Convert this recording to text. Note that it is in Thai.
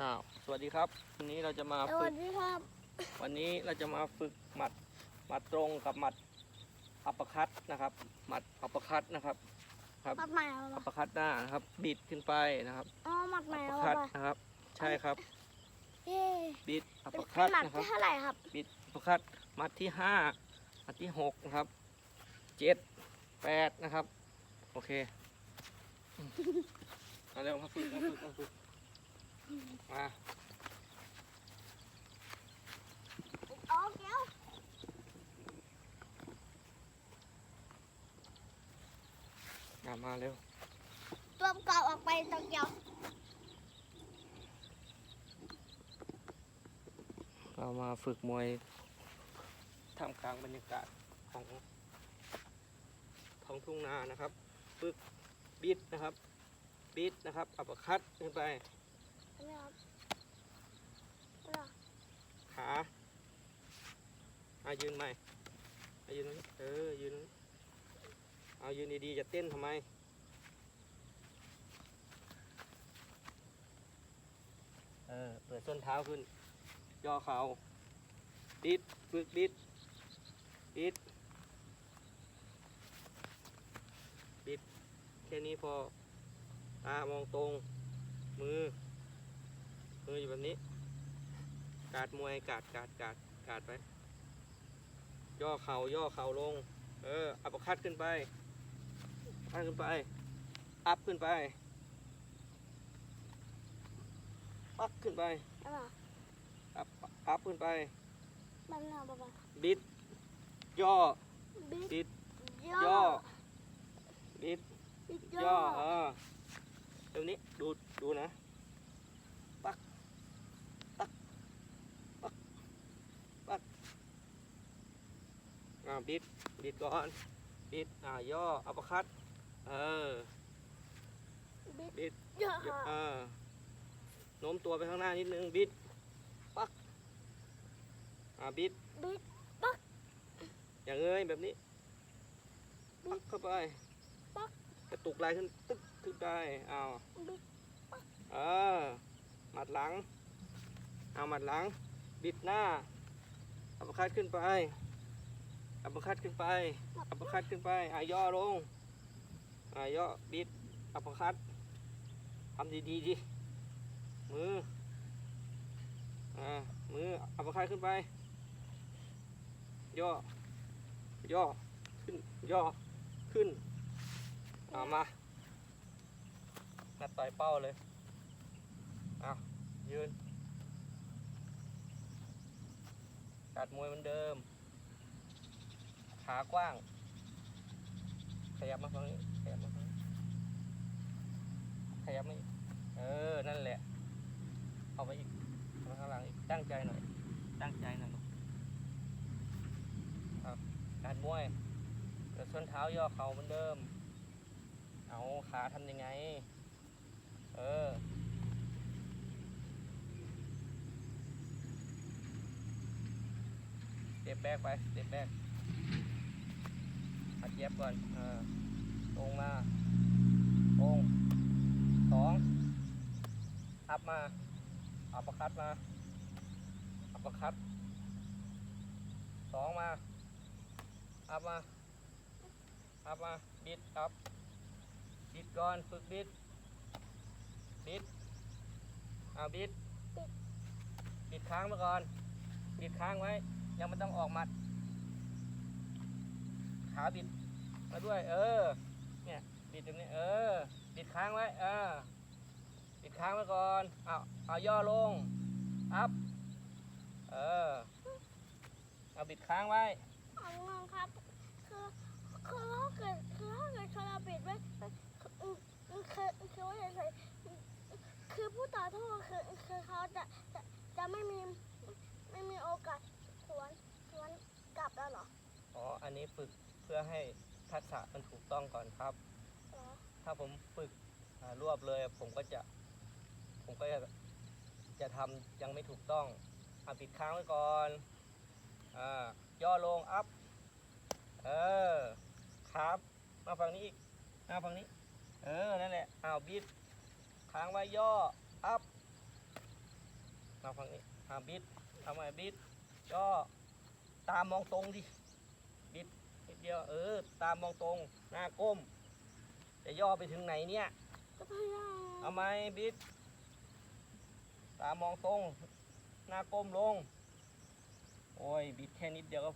อ้าวสวัสดีครับ วันนี้เราจะมาสฝึวัก สดีครับวันนี้เราจะมาฝึกหมัดหมัดตรงกับหมัดอัปเปอร์คัตนะครับ หมัดอัปเปอร์คัตนะครับครับมัดใหม่เอาอัปเปปะอร์คัตหน้านะครับ บิดขึ้นไปนะครับอ๋อมัดใหอัม่ปเปอเอาร์คัตปะนะครับ ใช่ครับ เย้บิดอัปเป็เปอนร์คัตหมัดนะครับ ที่เท่าไหร่ครับบิดอัปเปอร์คัตหมัดที่ห้าหมัดที่หกนะครับเจ็ดแปดนะครับ โอเคอืมมาเร็วมาฝึกมาฝึกมาฝึก มาอ๋อเกี้ยวอะมาเร็ว ตัวเก่าออกไปตัวเกียวเรามาฝึกมวยท่ามกลางบรรยากาศของท้องทุ่งนานะครับ ฝึกบิดนะครับ บิดนะครับอัปเปอร์คัตขึ้นไปอันนี้ ครับขาอายืนใหม่อายืนเออ ยืน เอายืนดีๆ จะเต้นทำไม เออ เปิดส้นเท้าขึ้น ย่อเข่าบิดฝึกบิดบิดบิดแค่นี้พอ ตามองตรง มือ นี้กาดมวยกาดกาดกาดกาดไป ย่อเข่าย่อเข่าลง เอออัปเปอร์คัดขึ้นไปคัดขึ้นไป อัพขึ้นไป ปักขึ้นไป อันนี้อัพอัพขึ้นไปมันน่าปะปะบิด ย่อ บิดบิด ย่ย่ออบิดบิดย่ย่ออเออเดี๋ยวนี้ ดู ดูนะ ปัก ปัก ปัก ปัก อ่า บิด บิดก่อน บิด อ่า ย่อ อัปเปอร์คัตเออ บิดบิดย่อเออโน้มตัวไปข้างหน้านิดนึง บิด ปัก อ่า บิด บิดอย่างเงยแบบนี้ ปักเข้าไป ปัก กระตุกไหลขึ้น ตึ๊กขึ้นไปอ้าวบิดเออ หมัดหลัง เอาหมัดหลัง บิดหน้าอัปเปอร์คัดขึ้นไป อัปเปอร์คัดขึ้นไป อัปเปอร์คัดขึ้นไปอะย่อลงอะย่อบิด อัปเปอร์คัดทำดีๆดิมืออ่ามืออัปเปอร์คัดขึ้นไป ย่อ ย่อ ขึ้น ย่อ ขึ้นเอามามาต่อยเป้าเลยเอายืนกัดมวยเหมือนเดิม ขากว้าง ขยับมาฝั่งนี้ขยับมาฝั่งนี้ขยับมาอีกเออ นั่นแหละ เอาไปอีกเอามาข้างหลังอีก ตั้งใจหน่อย ตั้งใจหน่อยลูกครับการมวยเดี๋ยวส้นเท้าย่อเข่าเหมือนเดิม เอาขาทำยังไง เออเตะแบกไปเตะแบกหัด เย็บก่อนอตรงมาตรงสองอัพมาอัปปร์คัดมาอัปปร์คัดสองมาอัพมาอัพมาบิดอัพบิดก่อนฝึกบิดบิดเอาบิดบิดค้างมาก่อนบิดค้างไว้ ยังไม่ต้องออกมัดขาบิด มาด้วย เออ เนี่ยบิดตรงนี้ เออบิดค้างไว้เออบิดค้างไว้ก่อนเอาเอาย่อลง อัพ เออ เอาบิดค้างไว้เอางงครับ คือคือถ้าเกิดคือถ้าเกิดเราปิดไว้คือคือคือว่าเฉยๆคือผู้ต่อสู้คือคือเขาจะจะจะไม่มีไม่มีโอกาสสวนสวนกลับแล้วเหรอ อ๋อ อันนี้ฝึกเพื่อให้ ทักษะมันถูกต้องก่อนครับเหรอถ้าผมฝึกอ่ารวบเลย ผมก็จะ ผมก็จะจะทำยังไม่ถูกต้องเอาปิดค้างไว้ก่อนอ่าย่อลงอัพเออครับมาฝั่งนี้อีกมาฝั่งนี้ เออนั่นแหละอ้าวบิดค้างไว้ย่ออัพฝั่งนี้อ่าบิดทำไมบิดก็ตามมองตรงดิบิด นิดเดียวเออ ตามมองตรง หน้าก้ม จะย่อไปถึงไหนเนี่ย ก็พยายามเอาไหมบิดตามองตรง หน้าก้มลง โอ้ย บิดแค่นิดเดียวก็พอ